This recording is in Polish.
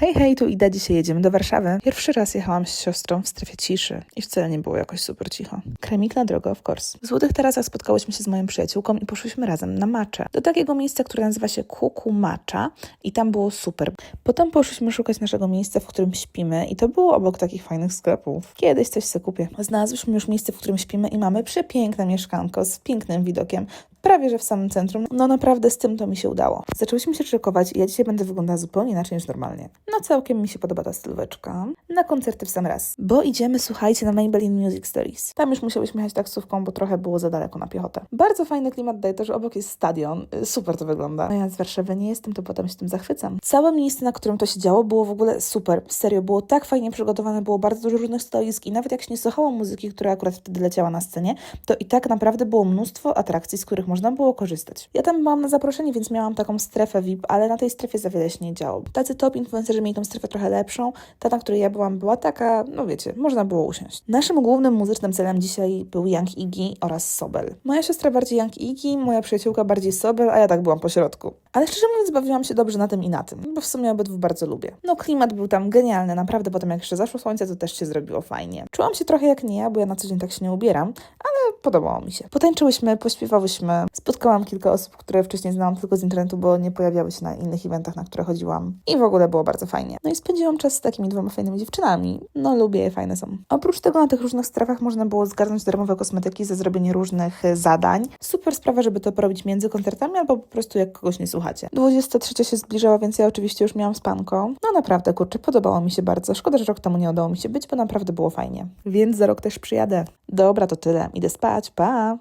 Hej, hej, tu Ida, dzisiaj jedziemy do Warszawy. Pierwszy raz jechałam z siostrą w strefie ciszy i wcale nie było jakoś super cicho. Kremikna droga, of course. W Złotych Tarasach spotkałyśmy się z moją przyjaciółką i poszłyśmy razem na macze. Do takiego miejsca, które nazywa się Kuku Macza i tam było super. Potem poszłyśmy szukać naszego miejsca, w którym śpimy i to było obok takich fajnych sklepów. Kiedyś coś sobie kupię. Znalazłyśmy już miejsce, w którym śpimy i mamy przepiękne mieszkanko z pięknym widokiem. Prawie, że w samym centrum. No naprawdę z tym to mi się udało. Zaczęłyśmy się szykować i ja dzisiaj będę wyglądała zupełnie inaczej niż normalnie. No całkiem mi się podoba ta stylóweczka. Na koncerty w sam raz. Bo idziemy, słuchajcie, na Maybelline Music Stories. Tam już musiałyśmy jechać taksówką, bo trochę było za daleko na piechotę. Bardzo fajny klimat daje to, że obok jest stadion. Y, Super to wygląda. No ja z Warszawy nie jestem, to potem się tym zachwycam. Całe miejsce, na którym to się działo, było w ogóle super. Serio, było tak fajnie przygotowane, było bardzo dużo różnych stoisk i nawet jak się nie słuchało muzyki, która akurat wtedy leciała na scenie, to i tak naprawdę było mnóstwo atrakcji, z których można było korzystać. Ja tam byłam na zaproszenie, więc miałam taką strefę VIP, ale na tej strefie za wiele się nie działo. Tacy top influencerzy mieli tą strefę trochę lepszą. Ta, na której ja byłam, była taka, no wiecie, można było usiąść. Naszym głównym muzycznym celem dzisiaj był Young Iggy oraz Sobel. Moja siostra bardziej Young Iggy, moja przyjaciółka bardziej Sobel, a ja tak byłam po środku. Ale szczerze mówiąc, bawiłam się dobrze na tym i na tym, bo w sumie obydwu bardzo lubię. No klimat był tam genialny, naprawdę potem jak jeszcze zaszło słońce, to też się zrobiło fajnie. Czułam się trochę jak nie ja, bo ja na co dzień tak się nie ubieram, podobało mi się. Potańczyłyśmy, pośpiewałyśmy, spotkałam kilka osób, które wcześniej znałam tylko z internetu, bo nie pojawiały się na innych eventach, na które chodziłam. I w ogóle było bardzo fajnie. No i spędziłam czas z takimi dwoma fajnymi dziewczynami. No lubię je, fajne są. Oprócz tego na tych różnych strefach można było zgarnąć darmowe kosmetyki za zrobienie różnych e, zadań. Super sprawa, żeby to porobić między koncertami albo po prostu jak kogoś nie słuchacie. 23 się zbliżała, więc ja oczywiście już miałam spanko. No naprawdę, kurczę, podobało mi się bardzo. Szkoda, że rok temu nie udało mi się być, bo naprawdę było fajnie. Więc za rok też przyjadę. Dobra, to tyle. Idę spać. Pa!